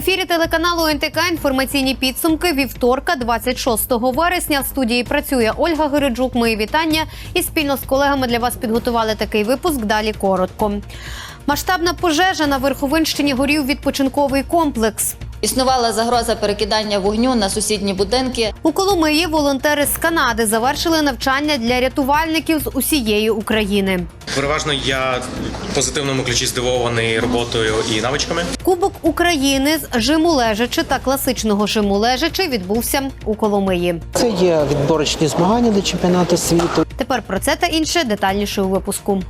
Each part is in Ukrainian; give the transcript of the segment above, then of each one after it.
ефірі телеканалу НТК інформаційні підсумки вівторка, 26 вересня. В студії працює Ольга Гириджук. Мої вітання і спільно з колегами для вас підготували такий випуск. Далі коротко. Масштабна пожежа на Верховинщині горів відпочинковий комплекс. Існувала загроза перекидання вогню на сусідні будинки. У Коломиї волонтери з Канади завершили навчання для рятувальників з усієї України. Переважно я в позитивному ключі здивований роботою і навичками. Кубок України з жиму лежачи та класичного жиму лежачи відбувся у Коломиї. Це є відборочні змагання до чемпіонату світу. Тепер про це та інше детальніше у випуску.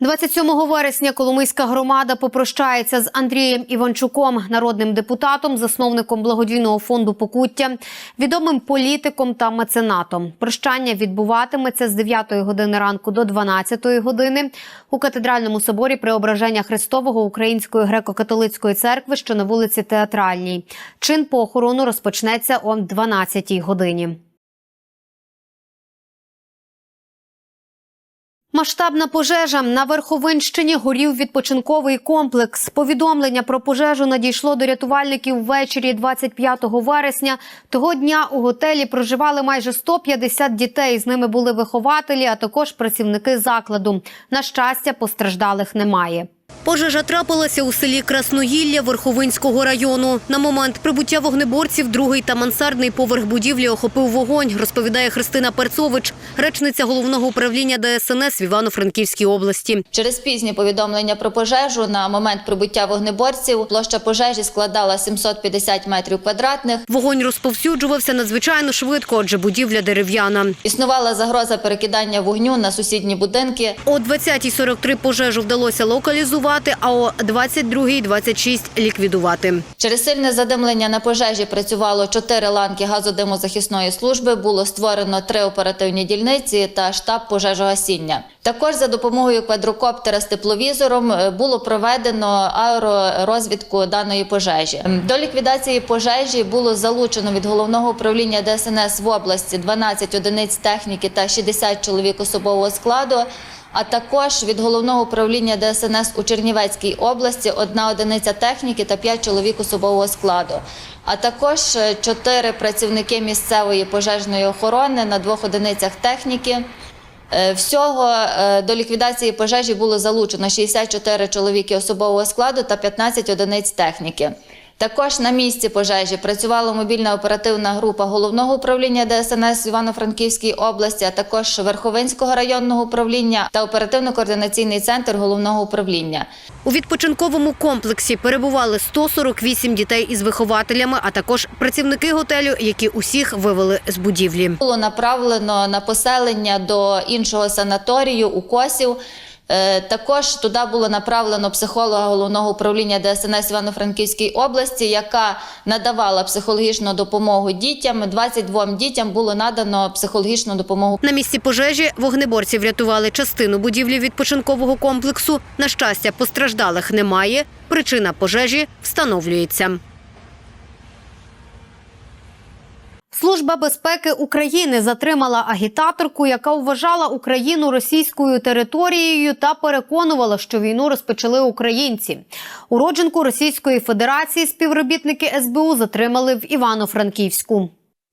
27 вересня Коломийська громада попрощається з Андрієм Іванчуком, народним депутатом, засновником благодійного фонду Покуття, відомим політиком та меценатом. Прощання відбуватиметься з 9 години ранку до 12 години у катедральному соборі Преображення Христового Української греко-католицької церкви, що на вулиці Театральній. Чин похорону розпочнеться о 12 годині. Масштабна пожежа на Верховинщині горів відпочинковий комплекс. Повідомлення про пожежу надійшло до рятувальників ввечері 25 вересня. Того дня у готелі проживали майже 150 дітей. З ними були вихователі, а також працівники закладу. На щастя, постраждалих немає. Пожежа трапилася у селі Красноїлля Верховинського району. На момент прибуття вогнеборців другий та мансардний поверх будівлі охопив вогонь, розповідає Христина Перцович, речниця головного управління ДСНС в Івано-Франківській області. Через пізні повідомлення про пожежу на момент прибуття вогнеборців площа пожежі складала 750 метрів квадратних. Вогонь розповсюджувався надзвичайно швидко, адже будівля дерев'яна. Існувала загроза перекидання вогню на сусідні будинки. О 20.43 пожежу вдалося локалізувати, а о 22.26 ліквідувати. Через сильне задимлення на пожежі працювало чотири ланки газодимозахисної служби. Було створено три оперативні дільниці та штаб пожежогасіння. Також за допомогою квадрокоптера з тепловізором е, було проведено аеророзвідку даної пожежі. До ліквідації пожежі було залучено від головного управління ДСНС в області 12 одиниць техніки та 60 чоловік особового складу. А також від головного управління ДСНС у Чернівецькій області одна одиниця техніки та п'ять чоловік особового складу. А також е, чотири працівники місцевої пожежної охорони на двох одиницях техніки. Е, Всього е, до ліквідації пожежі було залучено 64 чоловіки особового складу та 15 одиниць техніки. Також на місці пожежі працювала мобільна оперативна група головного управління ДСНС Івано-Франківській області, а також Верховинського районного управління та оперативно-координаційний центр головного управління. У відпочинковому комплексі перебували 148 дітей із вихователями, а також працівники готелю, які усіх вивели з будівлі. Було направлено на поселення до іншого санаторію у Косів. Е, Також туди було направлено психолога головного управління ДСНС Івано-Франківській області, яка надавала психологічну допомогу дітям. 22 дітям було надано психологічну допомогу. На місці пожежі вогнеборці врятували частину будівлі відпочинкового комплексу. На щастя, постраждалих немає. Причина пожежі встановлюється. Служба безпеки України затримала агітаторку, яка вважала Україну російською територією та переконувала, що війну розпочали українці. Уродженку Російської Федерації співробітники СБУ затримали в Івано-Франківську.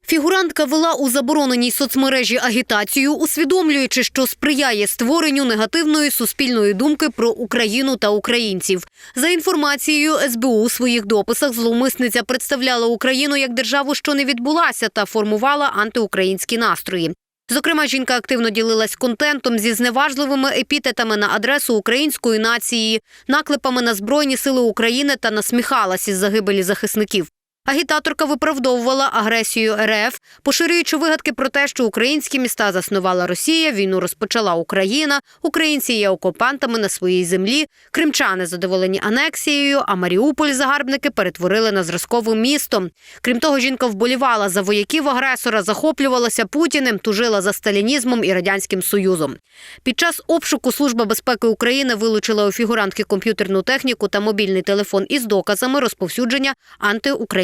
Фігурантка вела у забороненій соцмережі агітацію, усвідомлюючи, що сприяє створенню негативної суспільної думки про Україну та українців. За інформацією СБУ у своїх дописах зловмисниця представляла Україну як державу, що не відбулася, та формувала антиукраїнські настрої. Зокрема, жінка активно ділилась контентом зі зневажливими епітетами на адресу української нації, наклепами на збройні сили України та насміхалась із загибелі захисників. Агітаторка виправдовувала агресію РФ, поширюючи вигадки про те, що українські міста заснувала Росія, війну розпочала Україна, українці є окупантами на своїй землі, кримчани задоволені анексією, а Маріуполь загарбники перетворили на зразкове місто. Крім того, жінка вболівала за вояків агресора, захоплювалася Путіним, тужила за сталінізмом і радянським союзом. Під час обшуку Служба безпеки України вилучила у фігурантки комп'ютерну техніку та мобільний телефон із доказами розповсюдження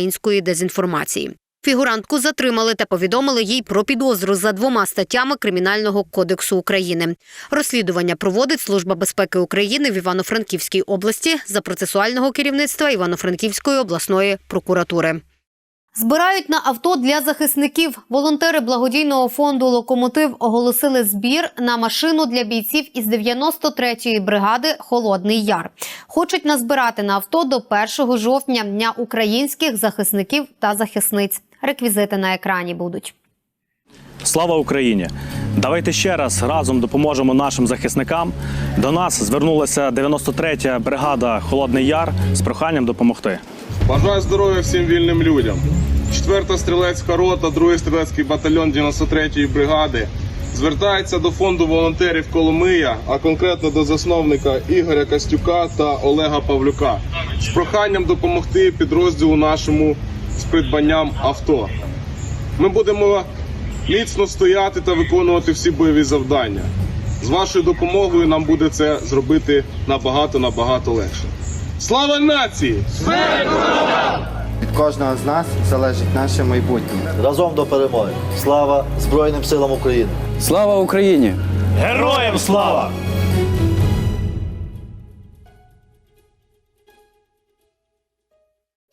антиукраїнської дезінформації. Фігурантку затримали та повідомили їй про підозру за двома статтями Кримінального кодексу України. Розслідування проводить Служба безпеки України в Івано-Франківській області за процесуального керівництва Івано-Франківської обласної прокуратури. Збирають на авто для захисників. Волонтери благодійного фонду Локомотив оголосили збір на машину для бійців із 93-ї бригади Холодний Яр. Хочуть назбирати на авто до 1 жовтня дня українських захисників та захисниць. Реквізити на екрані будуть. Слава Україні! Давайте ще раз разом допоможемо нашим захисникам. До нас звернулася 93-я бригада Холодний Яр з проханням допомогти. Бажаю здоров'я всім вільним людям. 4-та стрілецька рота, 2-й стрілецький батальйон 93-ї бригади звертається до фонду волонтерів Коломия, а конкретно до засновника Ігоря Костюка та Олега Павлюка з проханням допомогти підрозділу нашому з придбанням авто. Ми будемо міцно стояти та виконувати всі бойові завдання. З вашою допомогою нам буде це зробити набагато набагато легше. Слава нації! Від кожного з нас залежить наше майбутнє. Разом до перемоги. Слава Збройним силам України! Слава Україні! Героям слава!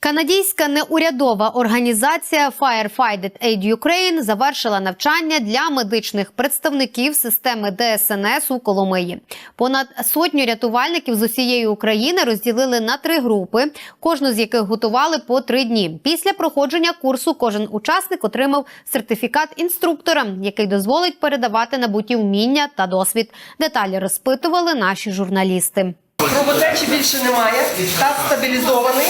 Канадійська неурядова організація Firefighted Aid Ukraine завершила навчання для медичних представників системи ДСНС у Коломиї. Понад сотню рятувальників з усієї України розділили на три групи, кожну з яких готували по три дні. Після проходження курсу кожен учасник отримав сертифікат інструктора, який дозволить передавати набуті вміння та досвід. Деталі розпитували наші журналісти. Кровотечі більше немає, таз стабілізований.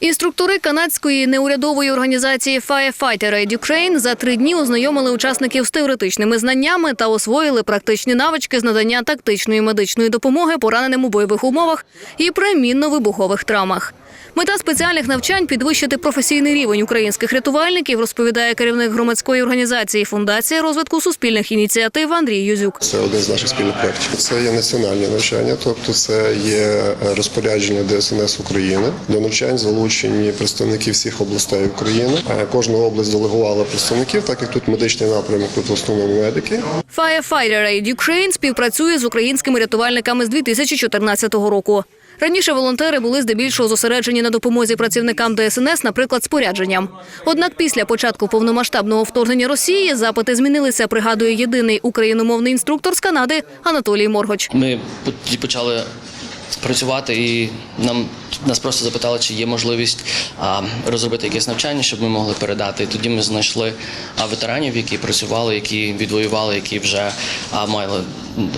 Інструктори канадської неурядової організації Firefighter Aid Ukraine за три дні ознайомили учасників з теоретичними знаннями та освоїли практичні навички з надання тактичної медичної допомоги пораненим у бойових умовах і при мінно-вибухових травмах. Мета спеціальних навчань підвищити професійний рівень українських рятувальників, розповідає керівник громадської організації Фундація розвитку суспільних ініціатив Андрій Юзюк. Це один з наших спільних проєктів. Це є національні навчання, тобто це є розпорядження ДСНС України. До навчань залучені представники всіх областей України. Е, Кожна область делегувала представників, так як тут медичний напрямок, тут в основному медики. Firefighter Aid Ukraine співпрацює з українськими рятувальниками з 2014 року. Раніше волонтери були здебільшого зосереджені на допомозі працівникам ДСНС, наприклад, спорядженням. Однак після початку повномасштабного вторгнення Росії запити змінилися, пригадує єдиний україномовний інструктор з Канади Анатолій Моргоч. Ми почали працювати і нам нас просто запитали, чи є можливість а, розробити якесь навчання, щоб ми могли передати. І тоді ми знайшли а, ветеранів, які працювали, які відвоювали, які вже а, мали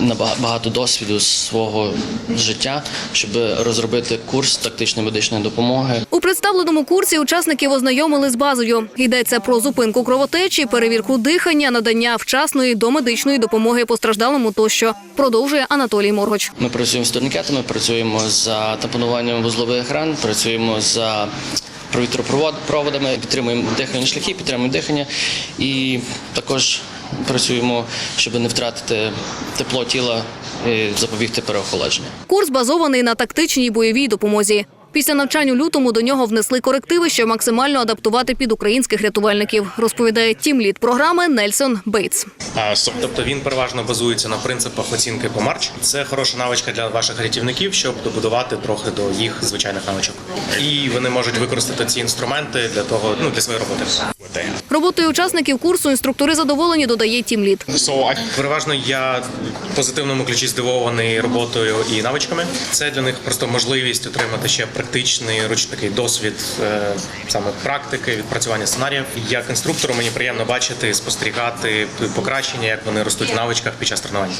набага- багато досвіду свого життя, щоб розробити курс тактичної медичної допомоги. У представленому курсі учасників ознайомили з базою. Йдеться про зупинку кровотечі, перевірку дихання, надання вчасної домедичної допомоги постраждалому тощо. Продовжує Анатолій Моргоч. Ми працюємо з турнікетами, працюємо за тампонуванням вузлових ран, працюємо за провітропроводами, підтримуємо дихальні шляхи, підтримуємо дихання і також працюємо, щоб не втратити тепло тіла і запобігти переохолодженню. Курс базований на тактичній бойовій допомозі. Після навчань у лютому до нього внесли корективи, щоб максимально адаптувати під українських рятувальників, розповідає тімлід програми Нельсон Бейтс. Тобто він переважно базується на принципах оцінки по марч. Це хороша навичка для ваших рятівників, щоб добудувати трохи до їх звичайних навичок. І вони можуть використати ці інструменти для того, ну для своєї роботи. Роботою учасників курсу інструктори задоволені, додає тімлід. Переважно я в позитивному ключі здивований роботою і навичками. Це для них просто можливість отримати ще практичний руч такий досвід е, саме практики, відпрацювання сценаріїв. Як інструктору мені приємно бачити, спостерігати покращення, як вони ростуть в навичках під час тренувань.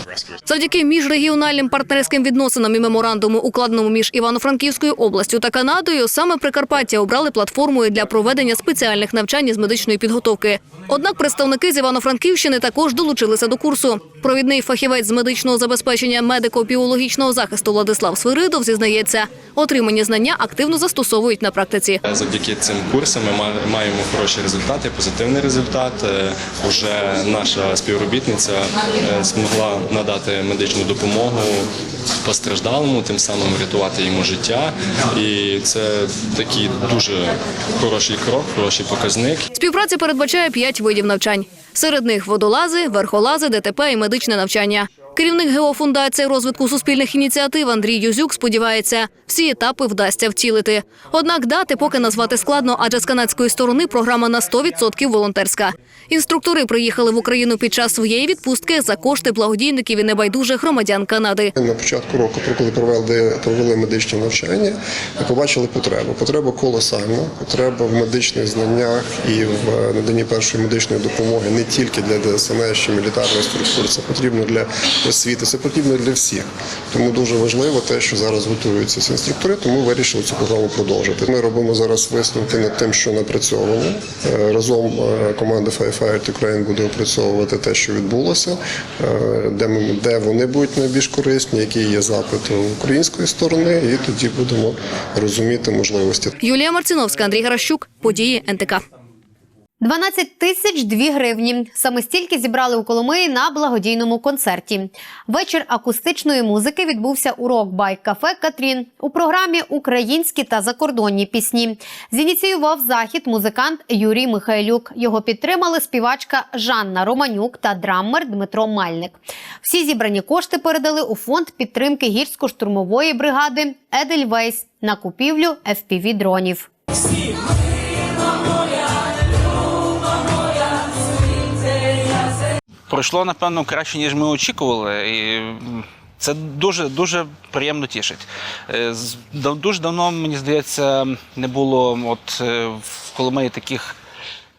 Завдяки міжрегіональним партнерським відносинам і меморандуму, укладеному між Івано-Франківською областю та Канадою, саме Прикарпаття обрали платформою для проведення спеціальних навчань з медичної підготовки. Однак представники з Івано-Франківщини також долучилися до курсу. Провідний фахівець з медичного забезпечення медико-біологічного захисту Владислав Свиридов зізнається, отримані знання активно застосовують на практиці. Завдяки цим курсам ми ма- маємо хороші результати, позитивний результат. Е, Уже наша співробітниця е, змогла надати медичну допомогу постраждалому, тим самим врятувати йому життя. І це такий дуже хороший крок, хороший показник. Співпраця передбачає п'ять видів навчань. Серед них водолази, верхолази, ДТП і медичне навчання. Керівник Геофундації розвитку суспільних ініціатив Андрій Юзюк сподівається, всі етапи вдасться втілити. Однак дати поки назвати складно, адже з канадської сторони програма на 100% волонтерська. Інструктори приїхали в Україну під час своєї відпустки за кошти благодійників і небайдужих громадян Канади. На початку року, коли провели, провели медичні навчання, побачили потребу. Потреба колосальна, потреба в медичних знаннях і в наданні першої медичної допомоги не тільки для ДСНС чи мілітарної структури, це потрібно для освіти, це потрібно для всіх. Тому дуже важливо те, що зараз готуються ці інструктори, тому вирішили цю програму продовжити. Ми робимо зараз висновки над тим, що напрацьовано. Е, Разом е, команда Firefight Ukraine буде опрацьовувати те, що відбулося, е, де, ми, де вони будуть найбільш корисні, який є запит української сторони, і тоді будемо розуміти можливості. Юлія Марциновська, Андрій Гаращук, події НТК. 12 тисяч 2 гривні. Саме стільки зібрали у Коломиї на благодійному концерті. Вечір акустичної музики відбувся у рок-байк кафе Катрін у програмі Українські та закордонні пісні. Зініціював захід музикант Юрій Михайлюк. Його підтримали співачка Жанна Романюк та драммер Дмитро Мальник. Всі зібрані кошти передали у фонд підтримки гірсько-штурмової бригади Едельвейс на купівлю FPV дронів. Пройшло напевно краще, ніж ми очікували. І це дуже дуже приємно тішить. Е, Дуже давно, мені здається, не було от е, в Коломиї таких,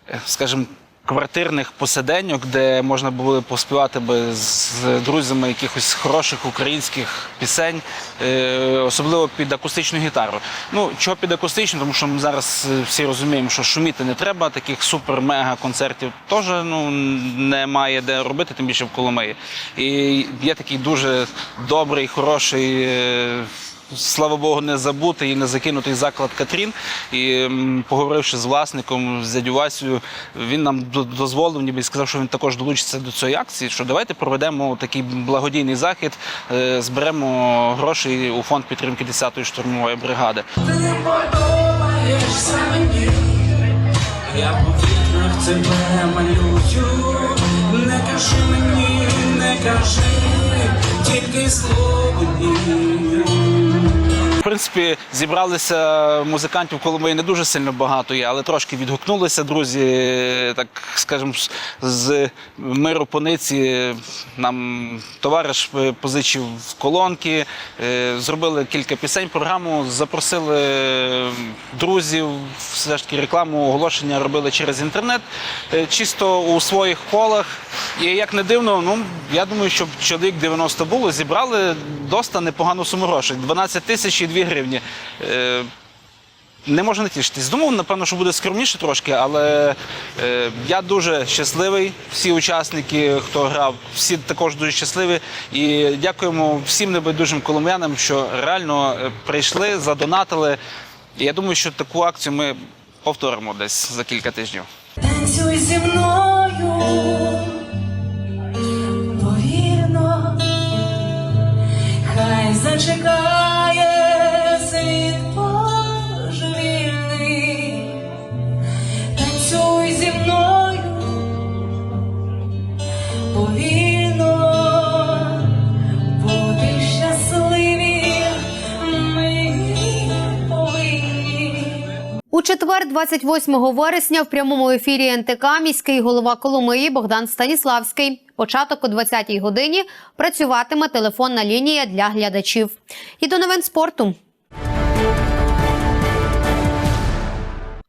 е, скажімо, квартирних посиденьок, де можна було поспівати би з друзями якихось хороших українських пісень, е, особливо під акустичну гітару. Ну, чого під акустичну, тому що ми зараз е, всі розуміємо, що шуміти не треба, таких супер-мега концертів теж ну, немає де робити, тим більше в Коломиї. І є такий дуже добрий, хороший. Слава Богу, не забутий і не закинутий заклад Катрін. І поговоривши з власником, з дядю Васею, він нам до- дозволив, ніби сказав, що він також долучиться до цієї акції. Що давайте проведемо такий благодійний захід, е, зберемо гроші у фонд підтримки 10-ї штурмової бригади. Я по вікнах тебе малюю, не кажи мені, не кажи, тільки слово принципі, зібралися музикантів Коломиї не дуже сильно багато є, але трошки відгукнулися друзі, так скажемо, з- миру пониці. Нам товариш е, позичив колонки, е, зробили кілька пісень, програму, запросили друзів, все ж таки рекламу, оголошення робили через інтернет, е, чисто у своїх колах. І як не дивно, ну я думаю, що чоловік 90 було, зібрали доста непогану суму грошей 12 тисяч і 2 гривні. Е, не можна натішитись. Думав, напевно, що буде скромніше трошки, але е, я дуже щасливий. Всі учасники, хто грав, всі також дуже щасливі. І дякуємо всім небайдужим коломиянам, що реально е, прийшли, задонатили. І я думаю, що таку акцію ми повторимо десь за кілька тижнів. Танцюй зі мною, хай зачекає Четвер, 28 вересня, в прямому ефірі НТК міський голова Коломиї Богдан Станіславський. Початок о 20-й годині працюватиме телефонна лінія для глядачів. І до новин спорту.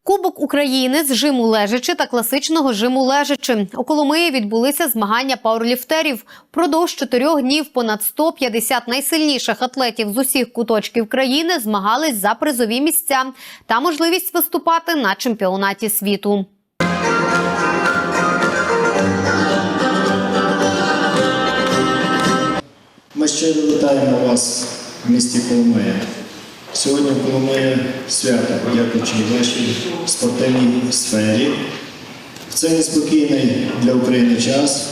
Кубок України з жиму лежачи та класичного жиму лежачи. У Коломиї відбулися змагання пауерліфтерів. Продовж чотирьох днів понад 150 найсильніших атлетів з усіх куточків країни змагались за призові місця та можливість виступати на чемпіонаті світу. Ми щиро вітаємо вас в місті Коломия. Сьогодні було моє свято, дякуючи вашій спортивній сфері. В цей неспокійний для України час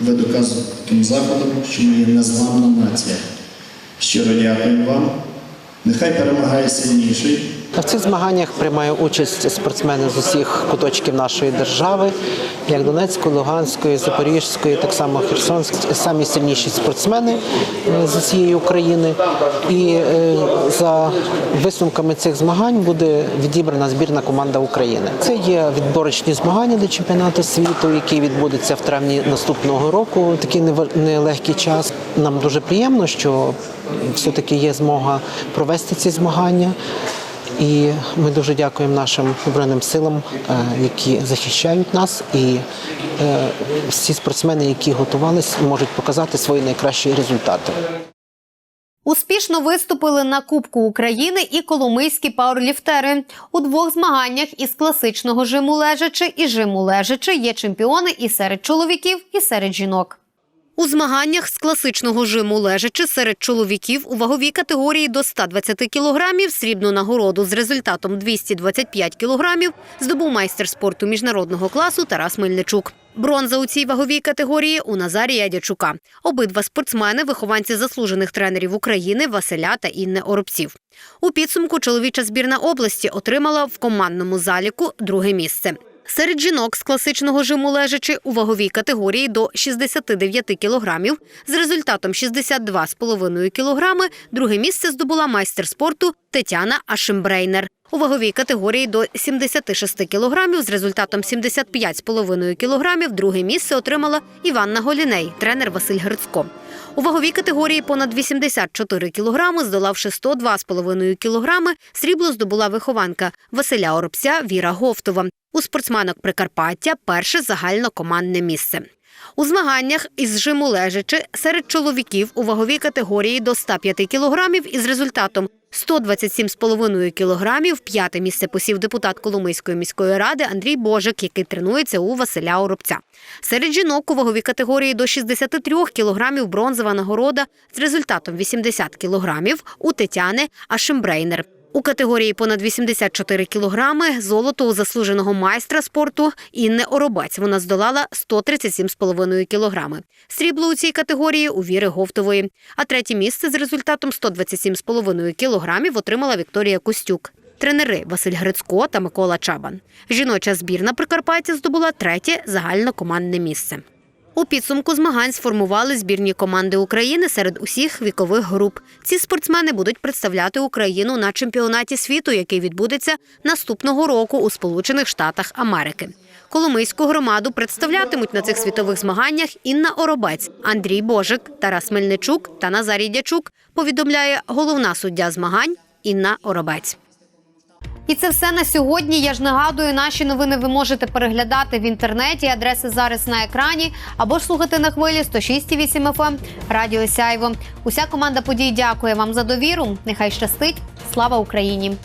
ви доказуєте таким заходом, що ми є незламна нація. Щиро дякуємо вам. Нехай перемагає сильніший. В цих змаганнях приймає участь спортсмени з усіх куточків нашої держави, як Донецької, Луганської, Запорізької, так само Херсонської, самі сильніші спортсмени е, з усієї України. І е, за висновками цих змагань буде відібрана збірна команда України. Це є відборочні змагання до чемпіонату світу, який відбудеться в травні наступного року. Такий нелегкий час. Нам дуже приємно, що все-таки є змога провести ці змагання. І ми дуже дякуємо нашим збройним силам, е, які захищають нас, і е, всі спортсмени, які готувалися, можуть показати свої найкращі результати. Успішно виступили на Кубку України і коломийські пауерліфтери. У двох змаганнях із класичного жиму лежачи і жиму лежачи є чемпіони і серед чоловіків, і серед жінок. У змаганнях з класичного жиму лежачи серед чоловіків у ваговій категорії до 120 кілограмів срібну нагороду з результатом 225 кілограмів здобув майстер спорту міжнародного класу Тарас Мельничук. Бронза у цій ваговій категорії у Назарія Дячука. Обидва спортсмени – вихованці заслужених тренерів України Василя та Інни Оробців. У підсумку чоловіча збірна області отримала в командному заліку друге місце. Серед жінок з класичного жиму лежачи у ваговій категорії до 69 кілограмів з результатом 62,5 кілограми друге місце здобула майстер спорту Тетяна Ашимбрейнер. У ваговій категорії до 76 кілограмів з результатом 75,5 кілограмів друге місце отримала Іванна Голіней, тренер Василь Грицько. У ваговій категорії понад 84 кілограми, здолавши 102,5 кілограми, срібло здобула вихованка Василя Оробця Віра Говтова. У спортсменок Прикарпаття перше загальнокомандне місце. У змаганнях із жиму лежачи серед чоловіків у ваговій категорії до 105 кілограмів із результатом 127,5 кілограмів п'яте місце посів депутат Коломийської міської ради Андрій Божик, який тренується у Василя Оробця. Серед жінок у ваговій категорії до 63 кілограмів бронзова нагорода з результатом 80 кілограмів у Тетяни Ашимбрейнер. У категорії понад 84 кілограми золото у заслуженого майстра спорту Інни Оробець. Вона здолала 137,5 кілограми. Срібло у цій категорії у Віри Говтової. А третє місце з результатом 127,5 кілограмів отримала Вікторія Костюк. Тренери Василь Грицько та Микола Чабан. Жіноча збірна Прикарпаття здобула третє загальнокомандне місце. У підсумку змагань сформували збірні команди України серед усіх вікових груп. Ці спортсмени будуть представляти Україну на чемпіонаті світу, який відбудеться наступного року у Сполучених Штатах Америки. Коломийську громаду представлятимуть на цих світових змаганнях Інна Оробець, Андрій Божик, Тарас Мельничук та Назарій Дячук. Повідомляє головна суддя змагань Інна Оробець. І це все на сьогодні. Я ж нагадую, наші новини ви можете переглядати в інтернеті. Адреси зараз на екрані або слухати на хвилі 106,8 FM Радіо Сяйво. Уся команда подій дякує вам за довіру. Нехай щастить. Слава Україні!